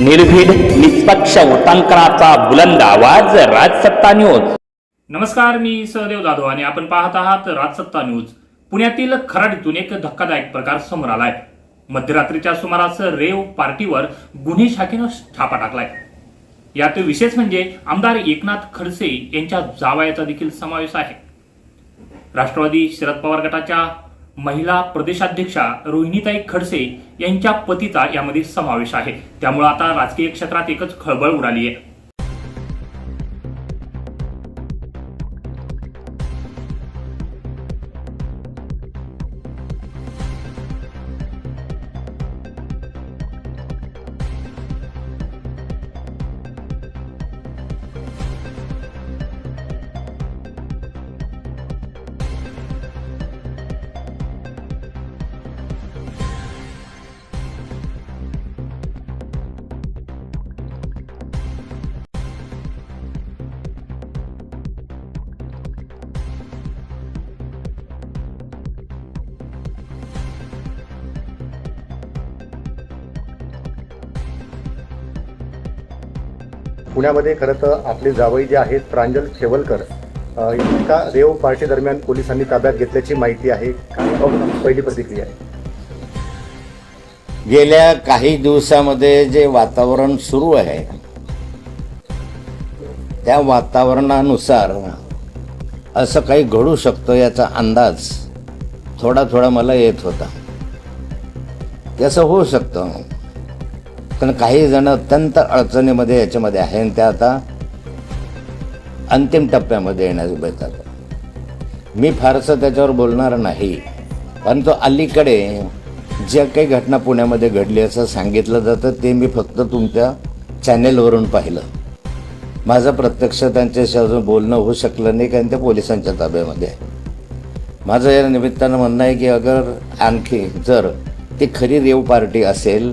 निर्भीड निष्पक्ष उटांकनाचा बुलंद आवाज राजसत्ता न्यूज. नमस्कार मी सहदेव जाधव आणि आपण पाहत आहात राजसत्ता न्यूज. पुण्यातील खराडीतून एक धक्कादायक प्रकार समोर आलाय. मध्यरात्रीच्या सुमारास रेव पार्टीवर गुन्हे शाखेनं छापा टाकलाय. यात विशेष म्हणजे आमदार एकनाथ खडसे यांच्या जावयाचा देखील समावेश आहे. राष्ट्रवादी शरद पवार गटाच्या महिला प्रदेशाध्यक्षा रोहिणीताई खडसे यांच्या पतीचा यामध्ये समावेश आहे. त्यामुळे आता राजकीय क्षेत्रात एकच खळबळ उडाली आहे. पुण्यामध्ये खरं तर आपले जावई जे आहेत प्रांजल शेवलकर एका रेव पार्टी दरम्यान पोलिसांनी ताब्यात घेतल्याची माहिती आहे. पहिली प्रतिक्रिया आहे. गेल्या काही दिवसामध्ये जे वातावरण सुरू आहे त्या वातावरणानुसार असं काही घडू शकतं याचा अंदाज थोडा थोडा मला येत होता. तसं होऊ शकतं? पण काही जण अत्यंत अडचणीमध्ये याच्यामध्ये आहे आणि त्या आता अंतिम टप्प्यामध्ये येण्यास बेतात मी फारसं त्याच्यावर बोलणार नाही परंतु अलीकडे ज्या काही घटना पुण्यामध्ये घडली असं सांगितलं जातं ते मी फक्त तुमच्या चॅनेलवरून पाहिलं. माझं प्रत्यक्ष त्यांच्याशी अजून बोलणं होऊ शकलं नाही कारण ते पोलिसांच्या ताब्यामध्ये आहे. माझं या निमित्तानं म्हणणं आहे की अगर आणखी जर ती खरी रेव पार्टी असेल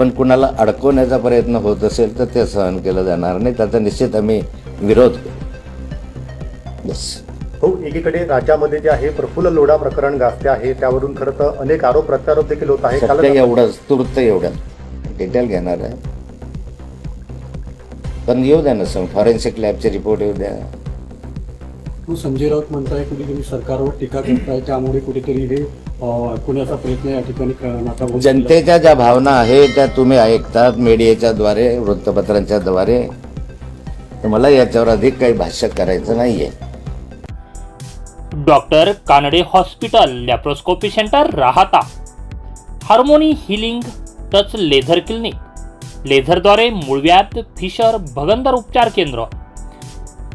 पण कुणाला अडकवण्याचा प्रयत्न होत असेल तर ते सहन केलं जाणार नाही. त्याचा निश्चित आम्ही विरोध करू. बस हो एकीकडे राज्यामध्ये जे आहे प्रफुल्ल लोढा प्रकरण गाजते आहे. त्यावरून खरं तर अनेक आरोप प्रत्यारोप देखील होत आहे एवढंच तुर्त एवढं. डिटेल घेणार आहे. पण येऊ द्या ना सर फॉरेन्सिक लॅबचे रिपोर्ट येऊ द्या. तू संजय राऊत म्हणताय कुठे तुम्ही सरकारवर टीका करताय त्यामुळे कुठेतरी हे पुण्याचा प्रयत्न या ठिकाणी जनतेच्या ज्या भावना आहेत त्या तुम्ही ऐकतात मीडियाच्या द्वारे वृत्तपत्रांच्या द्वारे. तर मला याच्यावर अधिक काही भाष्य करायचं नाहीये. Doctor Kanade hospital laparoscopy centre Rahata. Harmony healing touch laser clinic. लेझरद्वारे मूळव्याध फिशर भगंदर उपचार केंद्र.